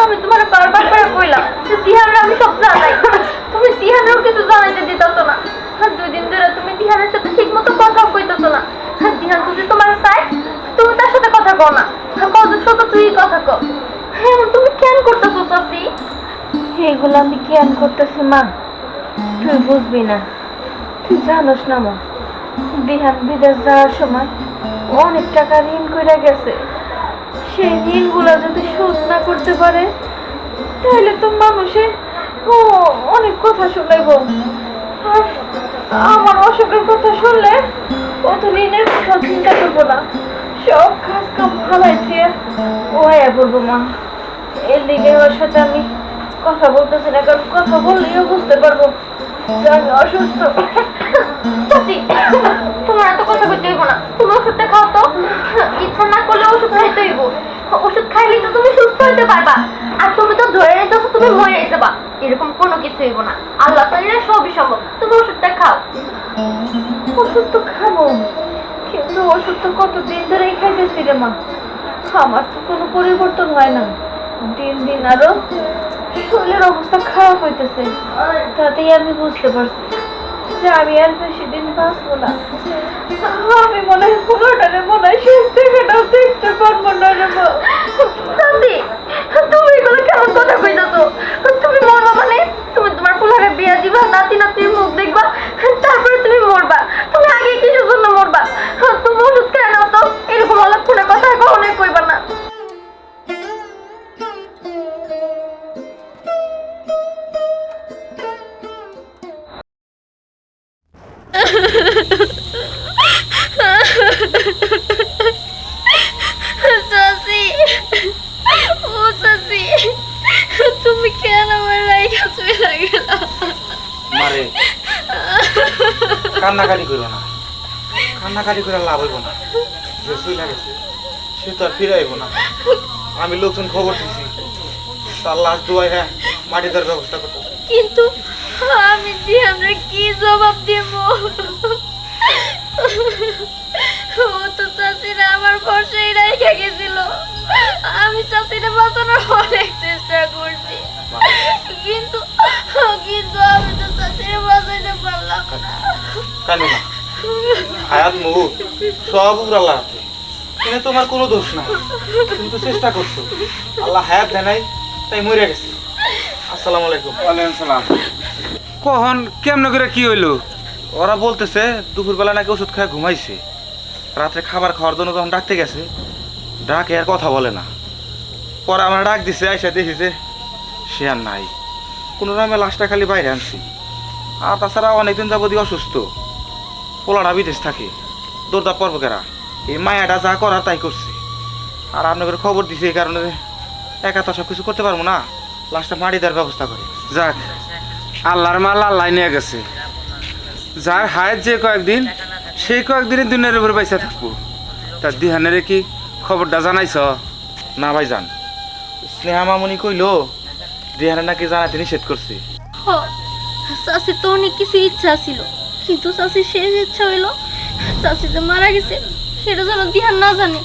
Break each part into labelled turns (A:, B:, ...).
A: আমি
B: তোমার বারবার করে কইলাম দিহানের আমি সব জানাই তুমি দিহানেরও কিছু জানাইতে দিতেছো না দুই দিন ধরে তুমি দিহানের সাথে ঠিক মতো কথা কইতেছো না দিহান যদি তোমার চাই।
A: এগুলো আমি কেন করতেছি, মা? তুই বুঝবি না। তুই জানোস না, মা, বিহান বিদেশ যাওয়ার সময় অনেক টাকা ঋণ করে গেছে। সেই ঋণগুলো যদি শোধ না করতে পারে তাহলে তো মানুষে ও অনেক কথা শোনাইব। আমার অসুখের কথা শুনলে ও তো ঋণের কথা চিন্তা করব না। সব কাজ কাম দিয়ে ও আয়া পড়ব, মা। এর দিকে ওর সাথে আমি কথা বলতেছি না কারণ কথা বললেও বুঝতে পারব। যে আমি অসুস্থ।
B: চাচি তোমার এত কথা কইতে হইব না। তুমি ওষুধটা খাও তো। ইচ্ছা না করলে ওষুধ খাইতে হইব। ওষুধ তো তুমি সুস্থ হইতে পারবা। আর তুমি তো ধরে নিতেছো তুমি মরে যাবা। এরকম কোনো কিছু হইব না। আল্লাহ সবই সম্ভব। তুমি ওষুধটা খাও।
A: ওষুধ তো খাব। কিন্তু ওষুধ তো কতদিন ধরেই খাইতেছি রে মা। আমার তো কোনো পরিবর্তন হয় না। দিন দিন আরও শরীরের অবস্থা খারাপ হইতেছে, তাতেই আমি বুঝতে পারছি যে আমি আর বেশি দিন বাঁচবো না। আমি মনে হয় পুরোটারে মনে হয় শেষ দেখাটাও দেখতে পারব না রে
B: চাচি তুমি এগুলো কেমন কথা কইতাছো? তুমি মরবা মানে? তুমি তোমার পোলারে বিয়া দিবা, নাতি নাতির মুখ দেখবা, তারপরে তুমি মরবা। তুমি আগে কিসের জন্য মরবা? তুমি ওষুধ খেয়ে তো।
C: কান্নাকাটি করে লাভ হইব না। যে চলে গেছে সে তো আর ফিরে আইব না। আমি লোকজন খবর দিছি। তার লাশ দোয়াই হ্যাঁ মাটি দেওয়ার ব্যবস্থা করতে
D: কিন্তু আমি দিহানরে কি জবাব দেব? ও তো চাচিরা আমার ভরসাই রাইখা গেছিল। আমি চাচিরা বাঁচানোর অনেক চেষ্টা করছি। কিন্তু কিন্তু আমি তো চাচিরা বাঁচাইতে পারলাম না।
C: হায়াত মহু সব উপর আল্লাহ হাতে। এখানে তোমার কোনো দোষ না তুমি তো চেষ্টা করছ। আল্লাহ হায়াত দেয় নাই তাই মরে গেছে। আসসালামু আলাইকুম।
E: ওয়ালাইকুম সালাম।
C: কখন কেমন করে কি হইল? ওরা বলতেছে দুপুরবেলা নাকি ওষুধ খায় ঘুমাইছে। রাত্রে খাবার খাওয়ার জন্য তখন ডাকতে গেছে ডাকে আর কথা বলে না। পরে আমরা ডাক দিছে আইসা দেখি যে সে আর নাই। কোনো নামে লাশটা খালি বাইরে আনছি। আর তাছাড়া অনেকদিন যাবতই অসুস্থ। পোলাটা বিদেশ থাকে। দৌড়দা পর্বকেরা এই মায়াটা যা করার তাই করছে। আর আপনাদের খবর দিছে এই কারণে একা তো সব কিছু করতে পারব না। লাশটা মাটি দেওয়ার ব্যবস্থা করে।
E: যাক, আল্লাহর মাল আল্লাহ নিয়ে গেছে। যার হায়াত যে কয়েকদিন, সেই কয়েকদিনই দুনিয়ার উপরে পয়সা থাকব। তার দিহানের কি খবরটা জানাইছ?
C: না ভাই যান স্নেহা মামনি কইলো, দিহানে নাকি জানাতে নিষেধ করছে।
D: হ তো অনেক কিছু ইচ্ছা ছিল কিন্তু চাষির শেষ ইচ্ছা হইল। চাষি যে মারা গেছে, সেটা যেন দিহান না জানে।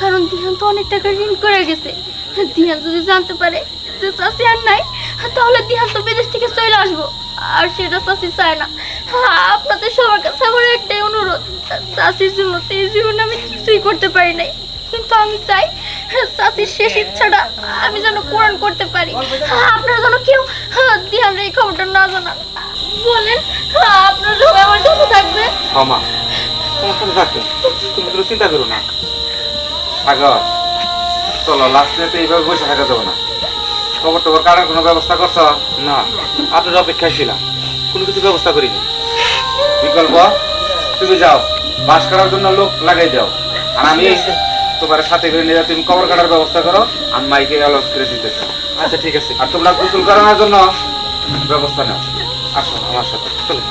D: কারণ দিহান তো অনেক টাকা ঋণ করে গেছে। দিহান যদি জানতে পারে যে চাষি আর নাই, তাহলে দিহান তো বিদেশ থেকে চলে আসব। আর সেটা চাষি চায় না। আপনাদের সবার কাছে আমার একটাই অনুরোধ চাষির জন্য তো এই জীবনে আমি কিছুই করতে পারি নাই। কিন্তু আমি চাই চাষির শেষ ইচ্ছাটা আমি যেন পূরণ করতে পারি। আপনারা যেন কেউ দিহান এই খবরটা না জানান। বলেন আপনার সবাই আমার সাথে থাকবে।
C: ক্ষমা তোমার সাথে থাকবে তুমি কোনো চিন্তা করো না।
E: আগর চলো লাস্টে তো এইভাবে বসে থাকা যাব না। খবর টবর কাটার কোনো ব্যবস্থা করছ?
C: না। আপনার অপেক্ষায় ছিলাম। কোনো কিছু ব্যবস্থা করিনি।
E: বিকল্প? তুমি যাও। বাস করার জন্য লোক লাগাই দাও। আর আমি তোমার সাথে করে নিয়ে যাও, তুমি কবর কাটার ব্যবস্থা করো। আমি মাইকে অলস করে দিতেছি।
C: আচ্ছা ঠিক আছে।
E: আর তোমরা গোসল করানোর জন্য ব্যবস্থা নাও। আসো আমার সাথে চলো।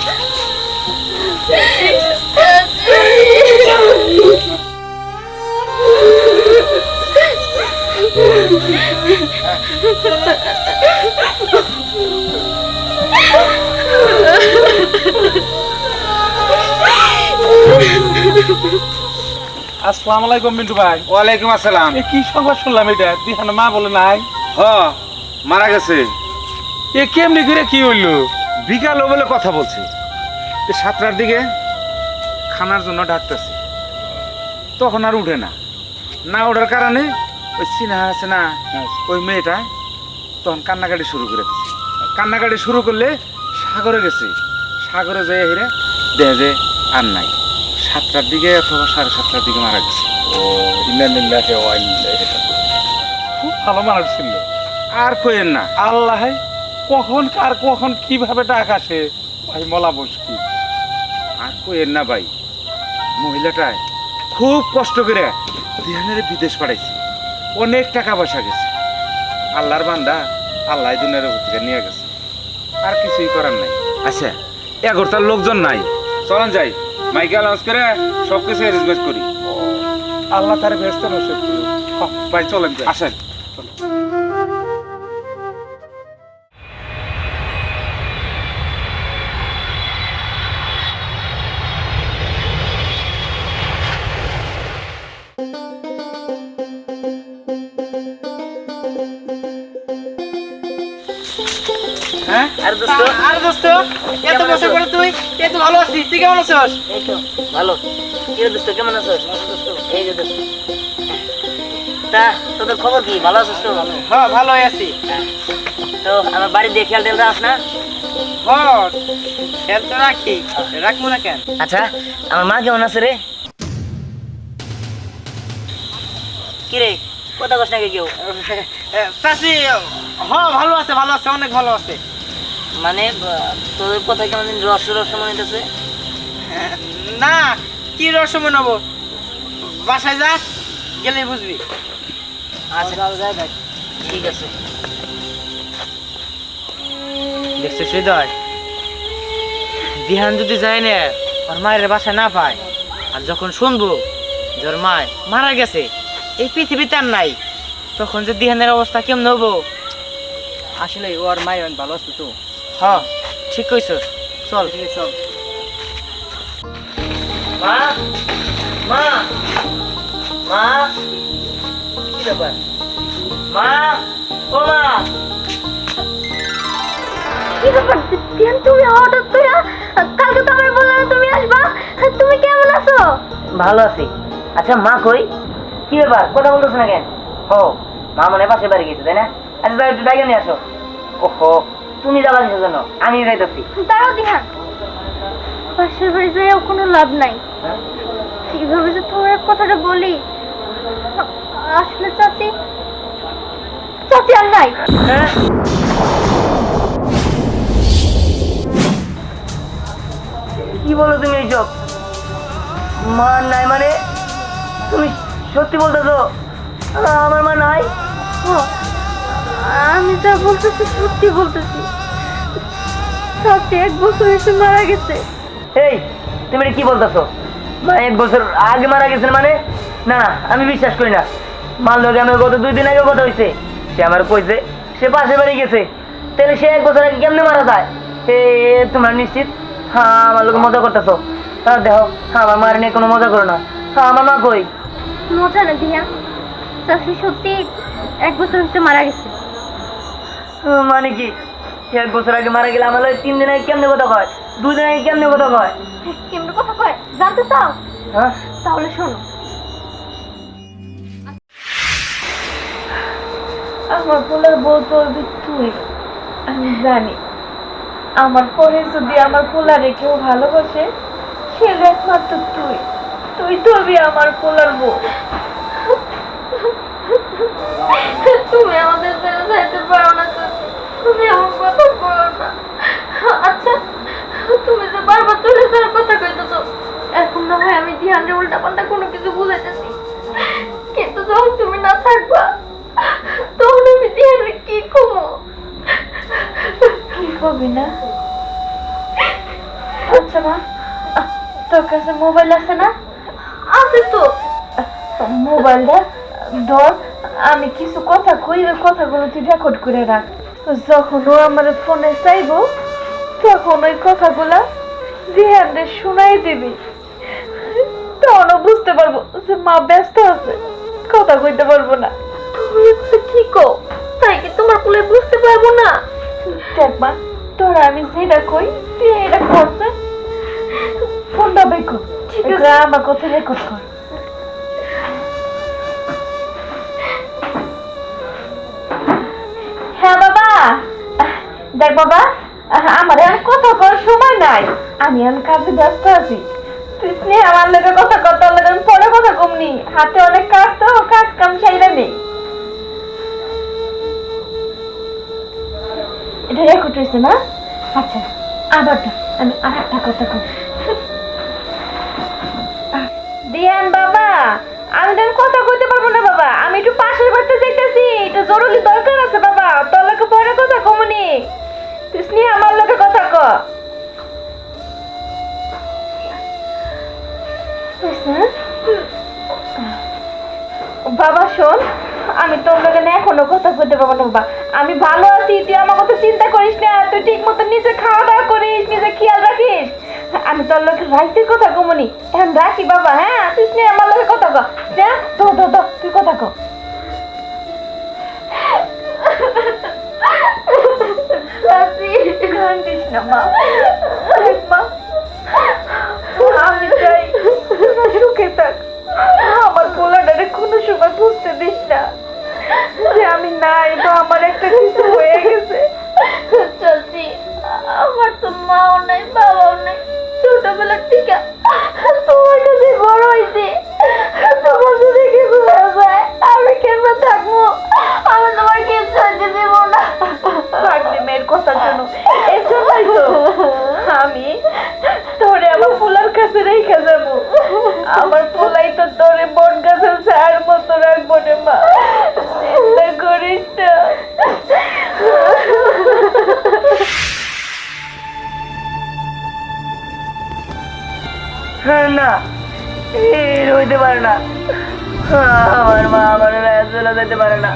E: আসসালামু আলাইকুম মিন্টু ভাই। ওয়ালাইকুম আসসালাম। এ কি সংবাদ শুনলাম এটা? দিহানা মা বলে নাই। হ মারা গেছে। এ কেমনি করে কি হইল? বিকাল বলে কথা বলছি। সাতটার দিকে খানার জন্য ডাকতেছে। তখন আর উঠে না। না ওঠার কারণে ওই সিনহা আছে না ওই মেয়েটা তখন কান্নাকাটি শুরু করে দিচ্ছে কান্নাকাটি শুরু করলে সাগরে গেছে। সাগরে যেয়ে হেরে দেখে যে আর নাই। সাতটার দিকে অথবা সাড়ে সাতটার দিকে মারা গেছে। খুব ভালো মানুষ ছিল আর কইেন না। আল্লাহ কখন কার কখন কীভাবে ডাক আসে? ভাই মলা মুশকিল। আর কইেন না ভাই মহিলাটায় খুব কষ্ট করে দিহানের বিদেশ পাঠাইছে। অনেক টাকা পয়সা গেছে। আল্লাহর বান্দা আল্লাহ দুনিয়ার উপর থেকে নিয়ে গেছে। আর কিছুই করার নাই। আচ্ছা এগারোটার লোকজন নাই। চলেন যাই। মাইকে অ্যালাউন্স করে সব কিছু অ্যারেঞ্জমেন্ট করি আল্লাহ তার ব্যস্ত নসব ভাই চলেন যাই। আসেন।
F: হ্যাঁ?
G: আর দোস্ত।
F: আর দোস্ত এত বছর পরে তুই এই তো ভালো আছিস তুই কেমন আছিস?
G: এই তো ভালো। কি দোস্ত কেমন আছিস? এই যে দোস্ত। তা তোদের খবর কি? ভালো আছিস তো? ভালো।
F: হ্যাঁ ভালো আছি।
G: তো আমার বাড়ি দিয়ে খেয়াল টেল রাখ না।
F: হ্যাঁ খেয়াল তো রাখি। রাখব না কেন?
G: আচ্ছা আমার মা কেমন আছে রে? কি রে? কথা কস নাকি কেউ?
F: চাষি হ্যাঁ ভালো আছে ভালো আছে অনেক ভালো আছে।
G: মানে তোদের কথা কেমন রস রস মনে হইতেছে?
F: না কি রসময় নেব বাসায় যা গেলেই বুঝবি।
G: আচ্ছা। ঠিক আছে।
F: দেখছিস হৃদয়? দিহান যদি যায় না ওর মায়ের বাসায় না পায়। আর যখন শুনব যে ওর মায় মারা গেছে এই পৃথিবীতে আর নাই তখন যে দিহানের অবস্থা কেমন হব? আসলে ওর মায়ের ভালো আছে তো। হ্যাঁ ঠিক কইছ। চল। চল।
G: মা মা মা। কি ব্যাপার? মা ও মা।
B: কি ব্যাপার? দিহান তুমি হঠাৎ করে কালকে তো আমার বললে তুমি আসবা? তুমি কেমন আছো?
G: ভালো আছি। আচ্ছা মা কই? কি ব্যাপার? কথা বলতেছ না কেন? ও মা মনে পাশে বাড়ি গেছে তাই না? আচ্ছা একটু ডাইকে নিয়ে আসো। ওহো। তুমি যাবা কিসের জন্য আমি যাইতেছি।
B: দাঁড়াও দিহান। পাশের বাড়ি যাইও কোনো লাভ নাই। কীভাবে যে তোমার কথাটা বলি আসলে চাচি চাচি আর নাই।
G: হ্যাঁ? কি বলো তুমি এইসব? মা নাই মানে? তুমি সত্যি বলতেছো? আমার মা নাই?
B: আমি যা বলতেছি সত্যি বলতেছি। চাচি এক বছর এসে মারা গেছে।
G: এই তুমি কি বলতেছো? মা এক বছর আগে মারা গেছেন মানে? না না আমি বিশ্বাস করি না। মার লগে আমার গত দুই দিন আগে কথা হয়েছে সে আমার কইছে সে পাশে বাড়ি গেছে। তাহলে সে এক বছর আগে কেমনে মারা যায়? এ তোমরা নিশ্চিত? হ্যাঁ আমার লোক মজা করতেছো। হ্যাঁ দেখো হ্যাঁ আমার মার নিয়ে কোনো মজা করো না। হ্যাঁ আমার মা কই?
B: মজা না চাচি সত্যি এক বছর হচ্ছে মারা গেছে।
G: মানে কি? এক বছর আগে মারা গেলে আমার তিন দিন আগে কেমনে কথা কয়? দুই দিন আগে কেমনে কথা কয়?
B: কেমন কথা কয়? জানতে চাও?
G: হ্যাঁ।
B: তাহলে শোনো।
A: আমার পোলার বউ তুই। আমি জানি। আমার পরে যদি আমার পোলারে কেউ ভালোবাসে সে একমাত্র তুই। তুই তোরবি আমার পোলার বউ
B: তুমি আমাদের ছেড়ে যাইতে পারো না চাচি তুমি আমার কথা বলো না আচ্ছা তুমি যে বারবার চলে যাওয়ার কথা কইতেছো এখন না হয় আমি ধ্যানের উল্টা পাল্টা কোনো কিছু বুঝাইতেছি কিন্তু যখন তুমি না থাকবা তখন আমি ধ্যানের কি কমো
A: কি করবি না আচ্ছা মা আহ, তোর কাছে মোবাইল আছে না?
B: আছে তো।
A: মোবাইলটা ধর আমি কিছু কথা কই ওই কথাগুলো তুই রেকর্ড করে রাখ। যখন ও আমার ফোনে চাইব তখন ওই কথাগুলা দিহানদের শোনাই দিবি। তখন ও বুঝতে পারব যে মা ব্যস্ত আছে কথা কইতে পারব না।
B: তুমি কি কো তাই কি তোমার কুলে বুঝতে পারব না?
A: দেখ মা তোরা আমি যেটা কই তুই এটা করছে ফোনটা বের কর। আছে। আমার কথা রেকর্ড কর হ্যাঁ বাবা। দেখ বাবা আমার আর কথা করার সময় নাই। আমি এখন কাজে ব্যস্ত আছি। তুই স্নেহ আমার লোকের কথা কথা আমি পরে কথা কমনি। হাতে অনেক কাজ তো কাজ কাম সাইরা নেই এটা রেকর্ড হয়েছে না আচ্ছা আবারটা আমি আর একটা কথা কই। দিয়ান বাবা, আমি তো কথা কইতে পারব না বাবা, আমি একটু পাশের বাড়িতে যাইতেছি, এটা জরুরি দরকার আছে বাবা, তোর লোকে পরে কথা কমনি তুই আমার লোকে কথা ক। বাবা, শোন, আমি তোর লোকে না এখনও কথা কইতে পারব না বাবা, আমি ভালো আছি, তুই আমার কথা চিন্তা করিস না, তুই ঠিক মতো নিজে খাওয়া দাওয়া করিস, নিজে খেয়াল রাখিস। আমি তোর লোকে রাইতে কথা কমনি এখন রাখি বাবা হ্যাঁ? তুই স্নেহ আমার লোকে কথা ক। স্নেহ তো তো তো তুই কথা ক। কান্দিস না মা। মা। আমি চাই সুখে থাক। আমার কোনো সময় বুঝতে দিস না। যে আমি নাই বা আমার একটা কিছু হয়ে গেছে।
B: চাচি আমার তো মাও নাই বাবাও নাই। ছোটবেলার থেকে তোমার কাছে বড় হয়েছে।
A: আমার মা
G: আমার চলে যেতে পারে না।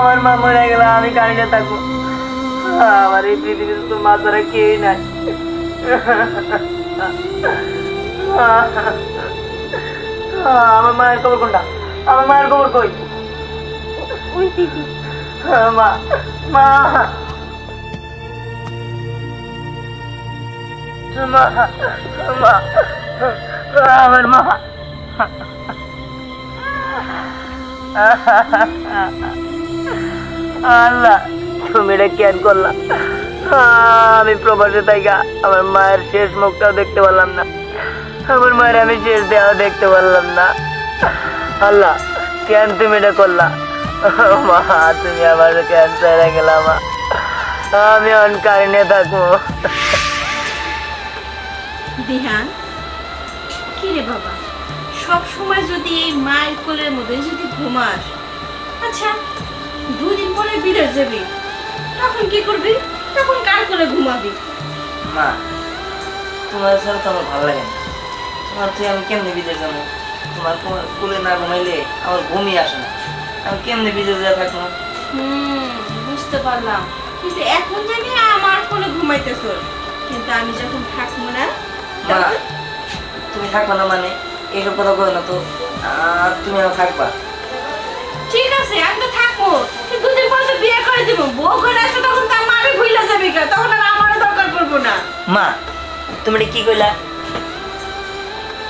G: আমার মা মরে গেলে আমি কানিতে থাকব। আমার এই পৃথিবীতে তো মা ছাড়া কেউই নাই। আমার মায়ের খবর কোনটা? আমার মায়ের খবর কই?
B: ওই দিদি।
G: মা মা। মা মা। আমার মা। আল্লাহ, তুমি এটা কেন করলা? আমি প্রবাসে থাকা আমার মায়ের শেষ মুখটাও দেখতে পারলাম না। আমার মায়ের আমি শেষ দেওয়াও দেখতে পারলাম না। আল্লাহ, কেন তুমি এটা করলা? মা, তুমি আমার ছেড়ে গেলাম আমি অনকারিনে থাকব।
D: দিহান, কি রে বাবা? সব সময় যদি এই মায়ের কোলের মধ্যে যদি ঘুমাস আচ্ছা দুদিন পরে বিদেশ যাবি তখন কি করবি? তখন কার কোলে ঘুমাবি?
G: মা তোমার ছাড়া তো আমার ভালো লাগে না। তোমার তুই আমি কেমনে বিদেশ যাব? তোমার তোমার কুলে না ঘুমাইলে আমার ঘুমই আসে না। আমি কেমনে বিদেশ যা থাকব?
D: হুম বুঝতে পারলাম। কিন্তু এখন জানি আমার কোলে ঘুমাইতেছ। কিন্তু আমি যখন থাকব না
G: মা তুমি থাকবা না মানে? এইসব কথা বলো না তো। তুমি আমার থাকবা।
D: ঠিক আছে আমি তো থাকব। দুদিন পরে তো বিয়ে করে দিব। বউ করে আসো তখন তো আমার আমি ভুলে যাবি কা তখন আর আমারও দরকার পড়ব না।
G: মা তুমি কি কইলা?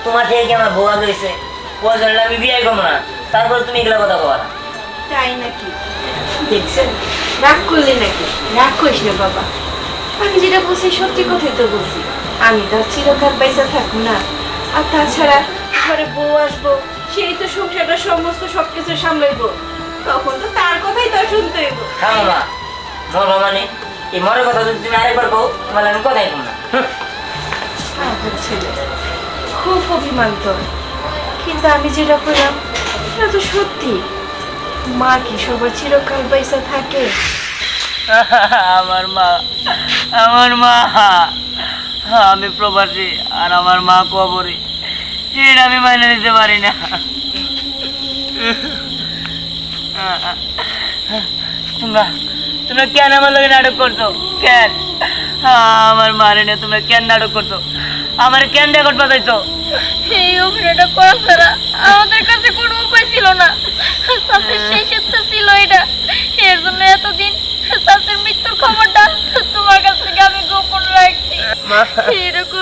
G: তোমার থেকে কি আমার বউ আগে হয়েছে প্রয়োজন আমি বিয়ে করব না। তারপরে তুমি এগুলো কথা না।
D: তাই নাকি?
G: দেখছেন
D: রাগ করলি নাকি? রাগ করিস না বাবা। আমি যেটা বলছি সত্যি কথাই তো বলছি। আমি তো চিরকাল পয়সা থাকব না। আর তাছাড়া ঘরে বউ আসব সেই তো সংসারটা সমস্ত সবকিছু সামলাইবো। তখন তো তার কথাই তো শুনতে হইব।
G: মরবা মানে এই মরের কথা যদি তুমি আরেকবার কও তাহলে আমি কথাই
D: ছেলে খুব অভিমান তোর কিন্তু আমি যেটা করলাম সেটা তো সত্যি। মা কি সবার চিরকাল পয়সা থাকে?
G: আমার মা আমার মা আমি প্রবাসী আর আমার মা কবরে। এটা আমি মাইনে নিতে পারি না তোমরা তোমরা কেন আমার লোকের নাটক করছ কেন আমার মারে না তোমরা কেন নাটক করছ আমার কেন রেকর্ড বাজাইছো
B: এই অভিনয়টা করা ছাড়া আমাদের কাছে কোনো উপায় ছিল না সাসের শেষ ইচ্ছা ছিল এটা এর জন্য এতদিন সাসের মৃত্যুর খবরটা তোমার কাছ থেকে আমি গোপন রাখি এরকম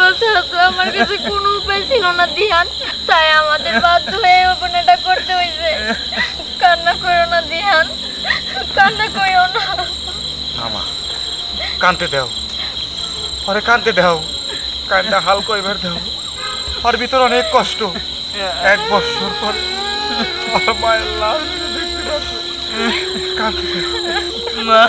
B: তো আমার কাছে কোনো উপায় ছিল না দিহান। তাই আমাদের বাধ্য হয়ে অভিনয়টা করতে হয়েছে। কান্না করো না দিহান। কান্না করো না।
C: আমা কানতে দাও। পরে কানতে দাও। কানটা হাল কইবার দাও। ওর ভিতর অনেক কষ্ট। এক বছর পর মায়ের লাশ দেখতে পাচ্ছ। দাও।
G: মা।